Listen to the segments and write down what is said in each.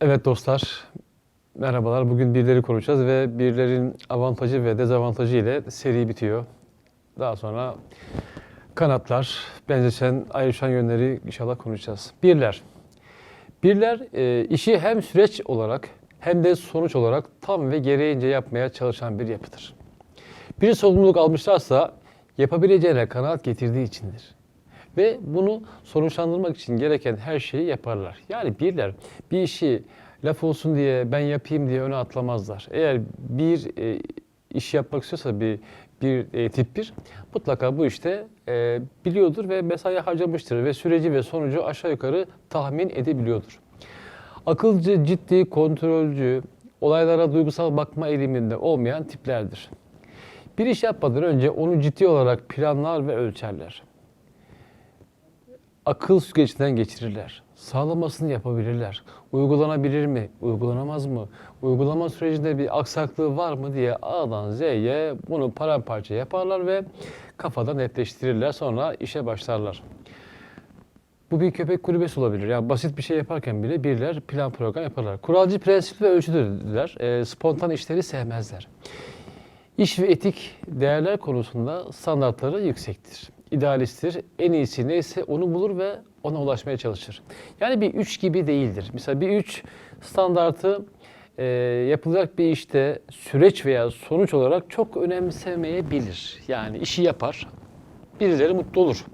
Evet dostlar, merhabalar. Bugün birileri konuşacağız ve birilerin avantajı ve dezavantajı ile seri bitiyor. Daha sonra kanatlar, benzeşen, ayrışan yönleri inşallah konuşacağız. Birler. Birler e, işi hem süreç olarak hem de sonuç olarak tam ve gereğince yapmaya çalışan bir yapıdır. Bir sorumluluk almışlarsa yapabileceğine kanaat getirdiği içindir. Ve bunu sonuçlandırmak için gereken her şeyi yaparlar. Yani birler bir işi laf olsun diye ben yapayım diye öne atlamazlar. Eğer bir e, iş yapmak istiyorsa bir bir e, tip bir mutlaka bu işte e, biliyordur ve mesai harcamıştır ve süreci ve sonucu aşağı yukarı tahmin edebiliyordur. Akılcı, ciddi, kontrolcü, olaylara duygusal bakma eğiliminde olmayan tiplerdir. Bir iş yapmadan önce onu ciddi olarak planlar ve ölçerler akıl süzgecinden geçirirler. Sağlamasını yapabilirler. Uygulanabilir mi? Uygulanamaz mı? Uygulama sürecinde bir aksaklığı var mı diye A'dan Z'ye bunu paramparça yaparlar ve kafada netleştirirler. Sonra işe başlarlar. Bu bir köpek kulübesi olabilir. Yani basit bir şey yaparken bile birler plan program yaparlar. Kuralcı prensip ve ölçüdürler. E, spontan işleri sevmezler. İş ve etik değerler konusunda standartları yüksektir. İdealisttir. En iyisi neyse onu bulur ve ona ulaşmaya çalışır. Yani bir üç gibi değildir. Mesela bir üç standartı e, yapılacak bir işte süreç veya sonuç olarak çok önemsemeyebilir. Yani işi yapar, birileri mutlu olur.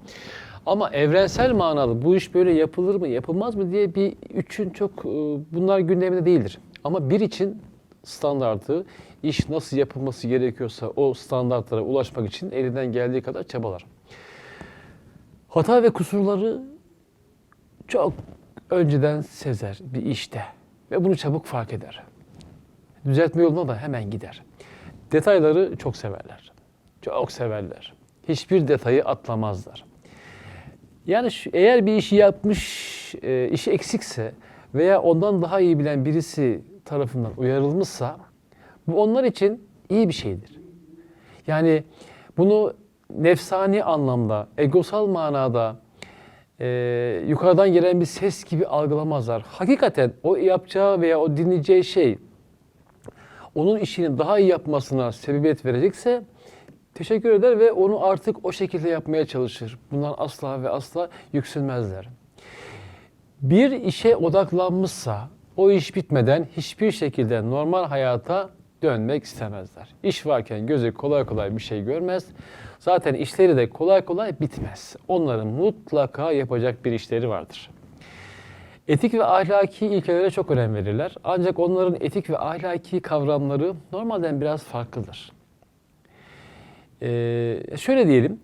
Ama evrensel manalı bu iş böyle yapılır mı, yapılmaz mı diye bir üçün çok e, bunlar gündeminde değildir. Ama bir için standartı, iş nasıl yapılması gerekiyorsa o standartlara ulaşmak için elinden geldiği kadar çabalar. Hata ve kusurları çok önceden sezer bir işte ve bunu çabuk fark eder. Düzeltme yoluna da hemen gider. Detayları çok severler. Çok severler. Hiçbir detayı atlamazlar. Yani şu, eğer bir işi yapmış, e, işi eksikse veya ondan daha iyi bilen birisi tarafından uyarılmışsa bu onlar için iyi bir şeydir. Yani bunu nefsani anlamda, egosal manada e, yukarıdan gelen bir ses gibi algılamazlar. Hakikaten o yapacağı veya o dinleyeceği şey onun işini daha iyi yapmasına sebebiyet verecekse teşekkür eder ve onu artık o şekilde yapmaya çalışır. Bundan asla ve asla yüksünmezler. Bir işe odaklanmışsa o iş bitmeden hiçbir şekilde normal hayata dönmek istemezler. İş varken gözü kolay kolay bir şey görmez. Zaten işleri de kolay kolay bitmez. Onların mutlaka yapacak bir işleri vardır. Etik ve ahlaki ilkelere çok önem verirler. Ancak onların etik ve ahlaki kavramları normalden biraz farklıdır. Ee, şöyle diyelim,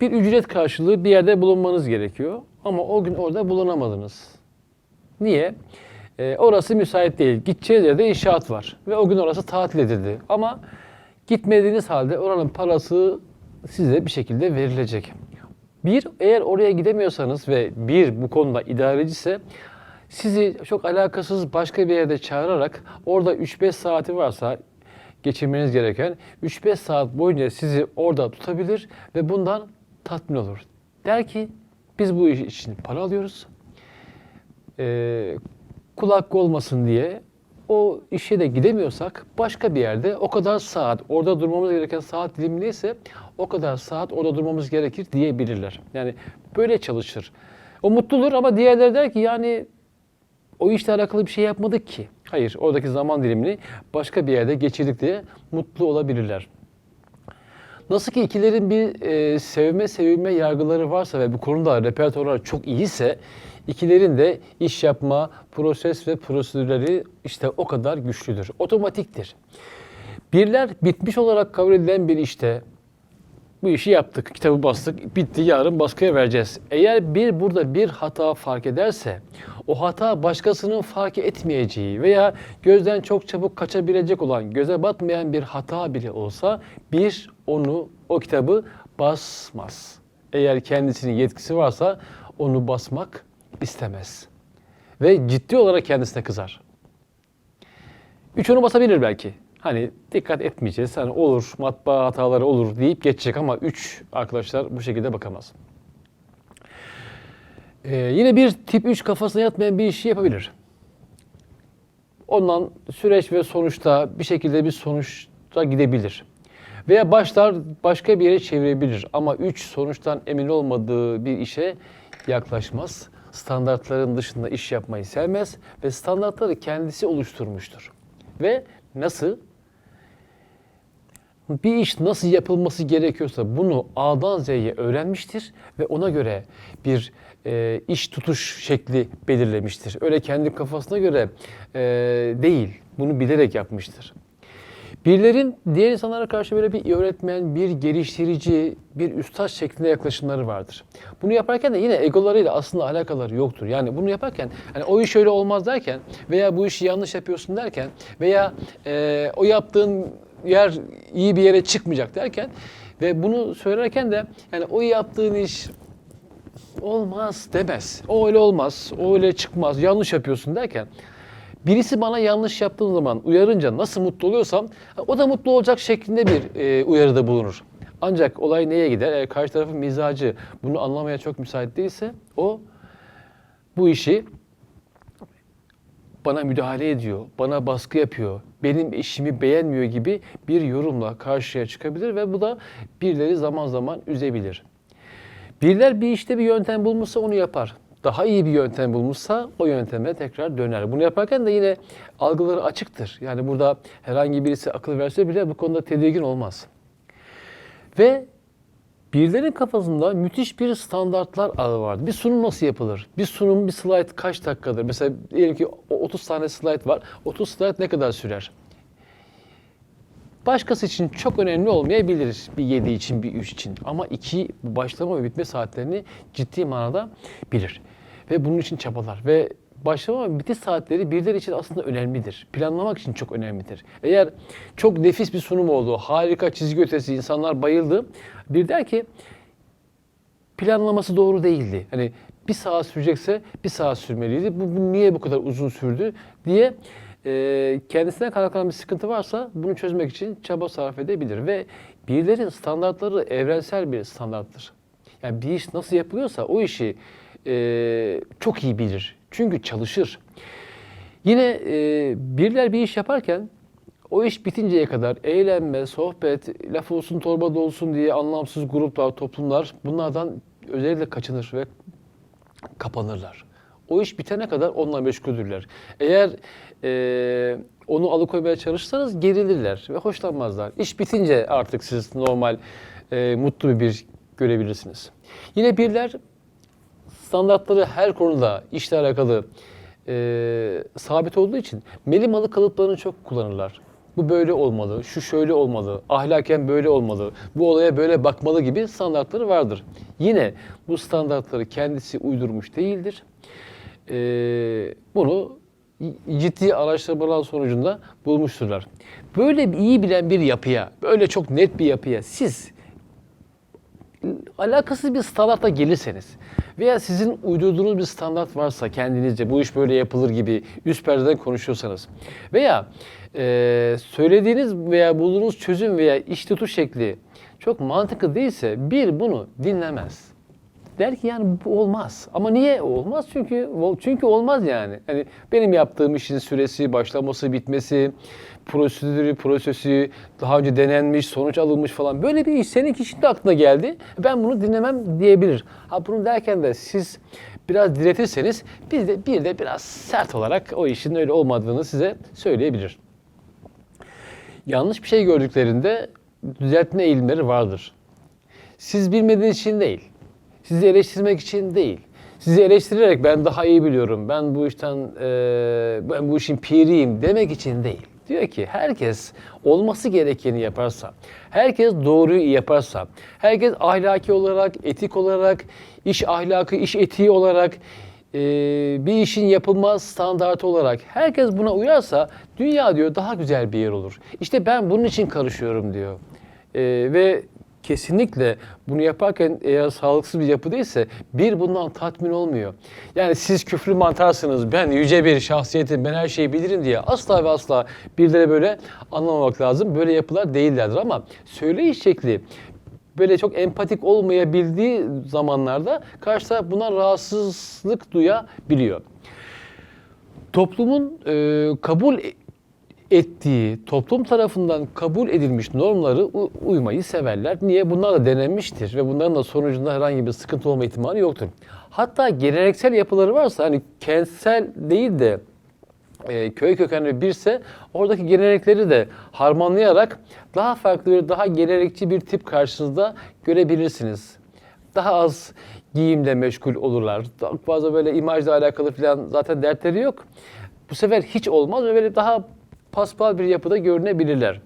bir ücret karşılığı bir yerde bulunmanız gerekiyor ama o gün orada bulunamadınız. Niye? Ee, orası müsait değil. Gideceğiniz yerde inşaat var ve o gün orası tatil edildi. Ama gitmediğiniz halde oranın parası size bir şekilde verilecek. Bir, eğer oraya gidemiyorsanız ve bir bu konuda idareciyse sizi çok alakasız başka bir yerde çağırarak orada 3-5 saati varsa geçirmeniz gereken 3-5 saat boyunca sizi orada tutabilir ve bundan tatmin olur. Der ki biz bu iş için para alıyoruz. Ee, kul hakkı olmasın diye o işe de gidemiyorsak başka bir yerde o kadar saat orada durmamız gereken saat dilimi neyse o kadar saat orada durmamız gerekir diyebilirler. Yani böyle çalışır. O mutludur ama diğerleri der ki yani o işle alakalı bir şey yapmadık ki. Hayır oradaki zaman dilimini başka bir yerde geçirdik diye mutlu olabilirler. Nasıl ki ikilerin bir e, sevme sevilme yargıları varsa ve bu konuda repertuarlar çok iyiyse ikilerin de iş yapma proses ve prosedürleri işte o kadar güçlüdür. Otomatiktir. Birler bitmiş olarak kabul edilen bir işte bu işi yaptık, kitabı bastık, bitti, yarın baskıya vereceğiz. Eğer bir burada bir hata fark ederse, o hata başkasının fark etmeyeceği veya gözden çok çabuk kaçabilecek olan, göze batmayan bir hata bile olsa bir onu, o kitabı basmaz. Eğer kendisinin yetkisi varsa onu basmak istemez. Ve ciddi olarak kendisine kızar. Üç onu basabilir belki. Hani dikkat etmeyeceğiz. Hani olur, matbaa hataları olur deyip geçecek ama 3 arkadaşlar bu şekilde bakamaz. Ee, yine bir tip 3 kafasına yatmayan bir işi yapabilir. ondan süreç ve sonuçta bir şekilde bir sonuçta gidebilir. Veya başlar başka bir yere çevirebilir ama üç sonuçtan emin olmadığı bir işe yaklaşmaz. Standartların dışında iş yapmayı sevmez ve standartları kendisi oluşturmuştur. Ve nasıl? Bir iş nasıl yapılması gerekiyorsa bunu A'dan Z'ye öğrenmiştir ve ona göre bir e, iş tutuş şekli belirlemiştir. Öyle kendi kafasına göre e, değil, bunu bilerek yapmıştır. Birilerin diğer insanlara karşı böyle bir öğretmen, bir geliştirici, bir üstad şeklinde yaklaşımları vardır. Bunu yaparken de yine egolarıyla aslında alakaları yoktur. Yani bunu yaparken hani o iş öyle olmaz derken veya bu işi yanlış yapıyorsun derken veya e, o yaptığın yer iyi bir yere çıkmayacak derken ve bunu söylerken de yani o yaptığın iş olmaz demez. O öyle olmaz, o öyle çıkmaz, yanlış yapıyorsun derken birisi bana yanlış yaptığım zaman uyarınca nasıl mutlu oluyorsam o da mutlu olacak şeklinde bir e, uyarıda bulunur. Ancak olay neye gider? Eğer karşı tarafın mizacı bunu anlamaya çok müsait değilse o bu işi bana müdahale ediyor, bana baskı yapıyor, benim işimi beğenmiyor gibi bir yorumla karşıya çıkabilir ve bu da birileri zaman zaman üzebilir. Biriler bir işte bir yöntem bulmuşsa onu yapar. Daha iyi bir yöntem bulmuşsa o yönteme tekrar döner. Bunu yaparken de yine algıları açıktır. Yani burada herhangi birisi akıl verse bile bu konuda tedirgin olmaz. Ve birilerinin kafasında müthiş bir standartlar ağı vardır. Bir sunum nasıl yapılır? Bir sunum, bir slide kaç dakikadır? Mesela diyelim ki o 30 tane slide var. 30 slide ne kadar sürer? Başkası için çok önemli olmayabilir bir 7 için, bir 3 için. Ama 2 başlama ve bitme saatlerini ciddi manada bilir. Ve bunun için çabalar. Ve başlama ve bitiş saatleri birileri için aslında önemlidir. Planlamak için çok önemlidir. Eğer çok nefis bir sunum oldu, harika çizgi ötesi, insanlar bayıldı. Bir der ki planlaması doğru değildi. Hani bir saat sürecekse bir saat sürmeliydi. Bu, bu niye bu kadar uzun sürdü diye e, kendisine kaynaklanan bir sıkıntı varsa bunu çözmek için çaba sarf edebilir. Ve birilerin standartları evrensel bir standarttır. Yani bir iş nasıl yapılıyorsa o işi e, çok iyi bilir. Çünkü çalışır. Yine e, biriler bir iş yaparken o iş bitinceye kadar eğlenme, sohbet, laf olsun torba dolsun diye anlamsız gruplar, toplumlar bunlardan özellikle kaçınır ve kapanırlar. O iş bitene kadar onunla meşguldürler. Eğer e, onu alıkoymaya çalışırsanız gerilirler ve hoşlanmazlar. İş bitince artık siz normal, e, mutlu bir görebilirsiniz. Yine birler standartları her konuda işle alakalı e, sabit olduğu için melimalı kalıplarını çok kullanırlar. Bu böyle olmalı, şu şöyle olmalı, ahlaken böyle olmalı, bu olaya böyle bakmalı gibi standartları vardır. Yine bu standartları kendisi uydurmuş değildir. E, bunu ciddi araştırmalar sonucunda bulmuşturlar. Böyle iyi bilen bir yapıya, böyle çok net bir yapıya siz alakasız bir standarta gelirseniz veya sizin uydurduğunuz bir standart varsa kendinizce bu iş böyle yapılır gibi üst perdeden konuşuyorsanız veya e, söylediğiniz veya bulduğunuz çözüm veya iş tutuş şekli çok mantıklı değilse bir bunu dinlemez. Der ki yani bu olmaz. Ama niye olmaz? Çünkü çünkü olmaz yani. Hani benim yaptığım işin süresi, başlaması, bitmesi, prosedürü, prosesi, daha önce denenmiş, sonuç alınmış falan. Böyle bir iş senin kişinin de aklına geldi. Ben bunu dinlemem diyebilir. Ha bunu derken de siz biraz diretirseniz biz de bir de biraz sert olarak o işin öyle olmadığını size söyleyebilir. Yanlış bir şey gördüklerinde düzeltme eğilimleri vardır. Siz bilmediğiniz için değil. Sizi eleştirmek için değil. Sizi eleştirerek ben daha iyi biliyorum, ben bu işten, e, ben bu işin piriyim demek için değil. Diyor ki herkes olması gerekeni yaparsa, herkes doğruyu yaparsa, herkes ahlaki olarak, etik olarak, iş ahlakı, iş etiği olarak, e, bir işin yapılmaz standartı olarak herkes buna uyarsa dünya diyor daha güzel bir yer olur. İşte ben bunun için karışıyorum diyor. E, ve kesinlikle bunu yaparken eğer sağlıksız bir yapı değilse bir bundan tatmin olmuyor. Yani siz küfrü mantarsınız, ben yüce bir şahsiyetim, ben her şeyi bilirim diye asla ve asla birileri böyle anlamamak lazım. Böyle yapılar değillerdir ama söyleyiş şekli böyle çok empatik olmayabildiği zamanlarda karşı taraf buna rahatsızlık duyabiliyor. toplumun e, kabul ettiği, toplum tarafından kabul edilmiş normları uymayı severler. Niye? Bunlar da denenmiştir ve bunların da sonucunda herhangi bir sıkıntı olma ihtimali yoktur. Hatta geleneksel yapıları varsa hani kentsel değil de e, köy kökenli birse oradaki gelenekleri de harmanlayarak daha farklı bir, daha gelenekçi bir tip karşınızda görebilirsiniz. Daha az giyimle meşgul olurlar. Daha fazla böyle imajla alakalı falan zaten dertleri yok. Bu sefer hiç olmaz ve böyle daha paspal bir yapıda görünebilirler.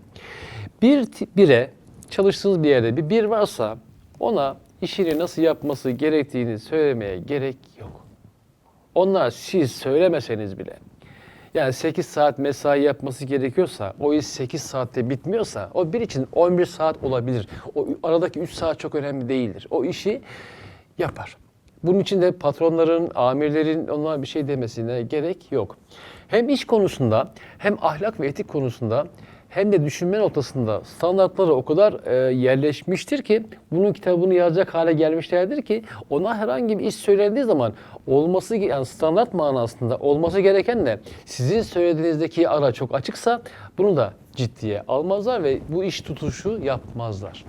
Bir bire çalıştığınız bir yerde bir bir varsa ona işini nasıl yapması gerektiğini söylemeye gerek yok. Onlar siz söylemeseniz bile yani 8 saat mesai yapması gerekiyorsa, o iş 8 saatte bitmiyorsa, o bir için 11 saat olabilir. O aradaki 3 saat çok önemli değildir. O işi yapar. Bunun için de patronların, amirlerin ona bir şey demesine gerek yok. Hem iş konusunda, hem ahlak ve etik konusunda, hem de düşünme noktasında standartları o kadar e, yerleşmiştir ki bunun kitabını yazacak hale gelmişlerdir ki ona herhangi bir iş söylendiği zaman olması yani standart manasında olması gereken de sizin söylediğinizdeki ara çok açıksa bunu da ciddiye almazlar ve bu iş tutuşu yapmazlar.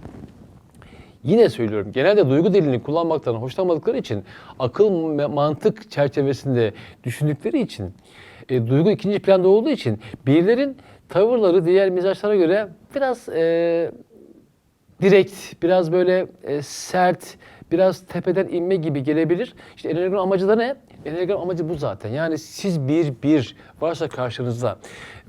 Yine söylüyorum genelde duygu dilini kullanmaktan hoşlanmadıkları için akıl mantık çerçevesinde düşündükleri için e, duygu ikinci planda olduğu için birilerin tavırları diğer mizaçlara göre biraz e, direkt, biraz böyle e, sert, biraz tepeden inme gibi gelebilir. İşte Enneagram amacı da ne? Enneagram amacı bu zaten. Yani siz bir bir varsa karşınızda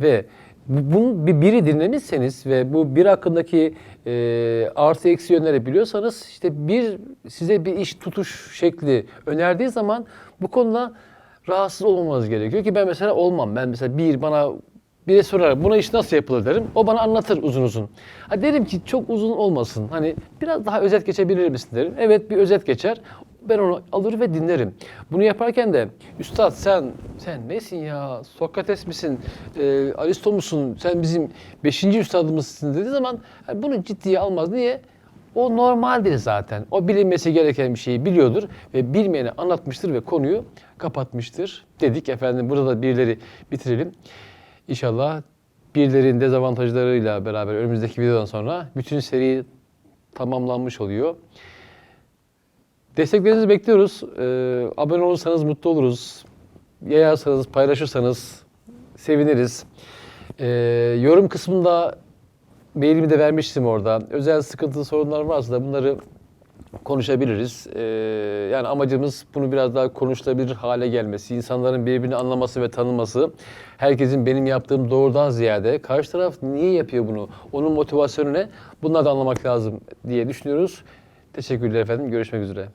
ve bu- bunun bir biri dinlemişseniz ve bu bir hakkındaki e, artı eksi yönleri biliyorsanız işte bir size bir iş tutuş şekli önerdiği zaman bu konuda rahatsız olmamanız gerekiyor ki ben mesela olmam. Ben mesela bir bana biri sorar buna iş nasıl yapılır derim. O bana anlatır uzun uzun. Ha derim ki çok uzun olmasın. Hani biraz daha özet geçebilir misin derim. Evet bir özet geçer. Ben onu alır ve dinlerim. Bunu yaparken de üstad sen sen nesin ya? Sokrates misin? E, Aristo musun? Sen bizim beşinci üstadımızsın dediği zaman hani bunu ciddiye almaz. Niye? O normaldir zaten. O bilinmesi gereken bir şeyi biliyordur ve bilmeyene anlatmıştır ve konuyu kapatmıştır dedik. Efendim burada da birileri bitirelim. İnşallah birilerin dezavantajlarıyla beraber önümüzdeki videodan sonra bütün seri tamamlanmış oluyor. Desteklerinizi bekliyoruz. Ee, abone olursanız mutlu oluruz. Yayarsanız, paylaşırsanız seviniriz. Ee, yorum kısmında mailimi de vermiştim orada. Özel sıkıntılı sorunlar varsa da bunları konuşabiliriz. Ee, yani amacımız bunu biraz daha konuşulabilir hale gelmesi, insanların birbirini anlaması ve tanıması. Herkesin benim yaptığım doğrudan ziyade karşı taraf niye yapıyor bunu, onun motivasyonu ne? Bunları da anlamak lazım diye düşünüyoruz. Teşekkürler efendim. Görüşmek üzere.